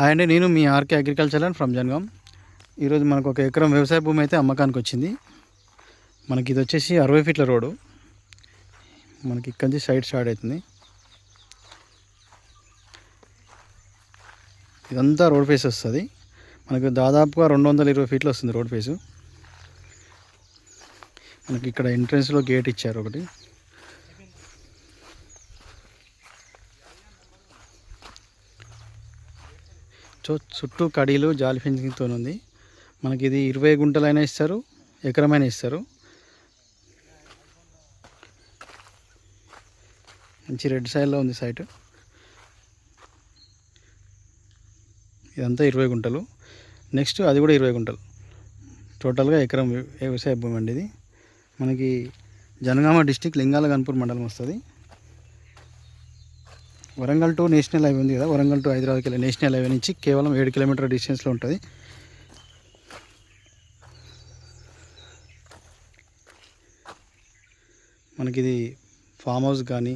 Hi అండి నేను మీ RK agriculture and from Jangaon. ఈరోజు మనకు ఒక ఎకరం వ్యవసాయ భూమి అయితే అమ్మకానికి వచ్చింది. మనకి ఇది వచ్చేసి అరవై ఫీట్ల రోడ్డు. మనకి ఇక్కడి నుంచి సైడ్ స్టార్ట్ అవుతుంది. ఇదంతా రోడ్ ఫేస్ వస్తుంది. మనకు దాదాపుగా రెండు వందల ఇరవై ఫీట్లు వస్తుంది రోడ్ ఫేసు. మనకి ఇక్కడ ఎంట్రన్స్లో గేట్ ఇచ్చారు ఒకటి. చూ చుట్టూ కడీలు జాలి ఫెన్సింగ్తో ఉంది మనకి ఇది ఇరవై గుంటలైనా ఇస్తారు ఎకరమైనా ఇస్తారు. మంచి రెడ్ సైడ్లో ఉంది సైట్. ఇదంతా ఇరవై గుంటలు. నెక్స్ట్ అది కూడా ఇరవై గుంటలు. టోటల్గా ఎకరం వ్యవసాయ భూమి అండి ఇది. మనకి జనగామ డిస్టిక్ లింగాల గన్పూర్ మండలం వస్తుంది. వరంగల్ టు నేషనల్ హైవే ఉంది కదా వరంగల్ టు హైదరాబాద్కి వెళ్ళే నేషనల్ హైవే నుంచి కేవలం ఏడు కిలోమీటర్ డిస్టెన్స్లో ఉంటుంది. మనకి ఇది ఫామ్ హౌస్ కానీ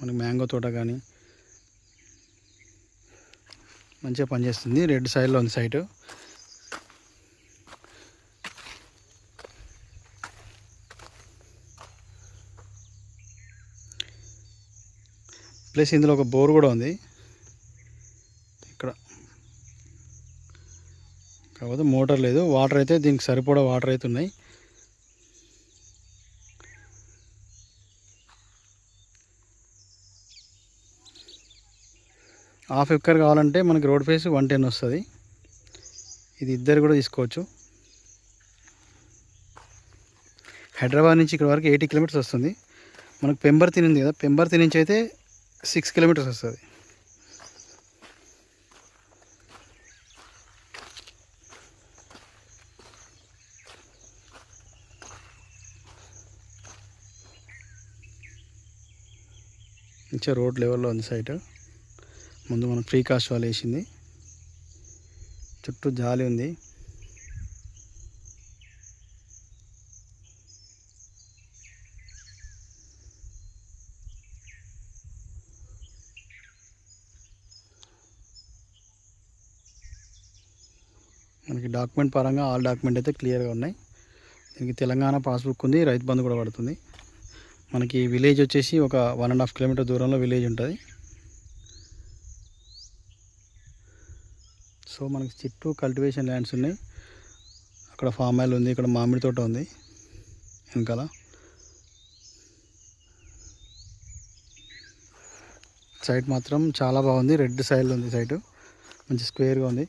మనకి మ్యాంగో తోట కానీ మంచిగా పనిచేస్తుంది. రెడ్ సైడ్లో ఉంది సైటు. ప్లస్ ఇందులో ఒక బోర్ కూడా ఉంది. ఇక్కడ. కాకపోతే మోటార్ లేదు. వాటర్ అయితే దీనికి సరిపడా వాటర్ అయితే ఉన్నాయి. హాఫ్ ఎక్కర్ కావాలంటే మనకి రోడ్ ఫేస్ వన్ టెన్ వస్తుంది. ఇది ఇద్దరు కూడా తీసుకోవచ్చు. హైదరాబాద్ నుంచి ఇక్కడ వరకు ఎయిటీ కిలోమీటర్స్ వస్తుంది. మనకు పెంబర్తి ఉంది కదా. పెంబర్తి నుంచి అయితే సిక్స్ కిలోమీటర్స్ వస్తుంది. మంచిగా రోడ్ లెవెల్లో ఉంది సైట్. ముందు మనం ఫ్రీ కాస్ట్ వాళ్ళు వేసింది. చుట్టూ జాలి ఉంది. మనకి డాక్యుమెంట్ పరంగా ఆల్ డాక్యుమెంట్ అయితే క్లియర్గా ఉన్నాయి. దీనికి తెలంగాణ పాస్బుక్ ఉంది రైతు బంధు కూడా పడుతుంది. మనకి విలేజ్ వచ్చేసి ఒక వన్ అండ్ హాఫ్ కిలోమీటర్ దూరంలో విలేజ్ ఉంటుంది. సో మనకి చుట్టూ కల్టివేషన్ ల్యాండ్స్ ఉన్నాయి. అక్కడ ఫామ్ ఆయిల్ ఉంది ఇక్కడ మామిడి తోట ఉంది వెనకాల. సైట్ మాత్రం చాలా బాగుంది రెడ్ సైడ్లో ఉంది సైటు. మంచి స్క్వేర్గా ఉంది.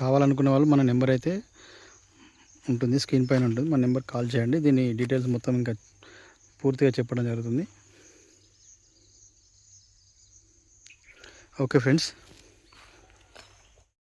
కావాలనుకున్న వాళ్ళు మన నెంబర్ అయితే ఉంటుంది స్క్రీన్ పైన ఉంటుంది. మన నెంబర్ కాల్ చేయండి. దీని డీటెయిల్స్ మొత్తం ఇంకా పూర్తిగా చెప్పడం జరుగుతుంది. Okay friends.